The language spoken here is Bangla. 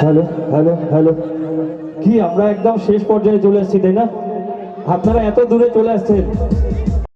Hello hello hello. কি, আমরা একদম শেষ পর্যায়ে চলে আসছি তাই না? আপনারা এত দূরে চলে আসছেন।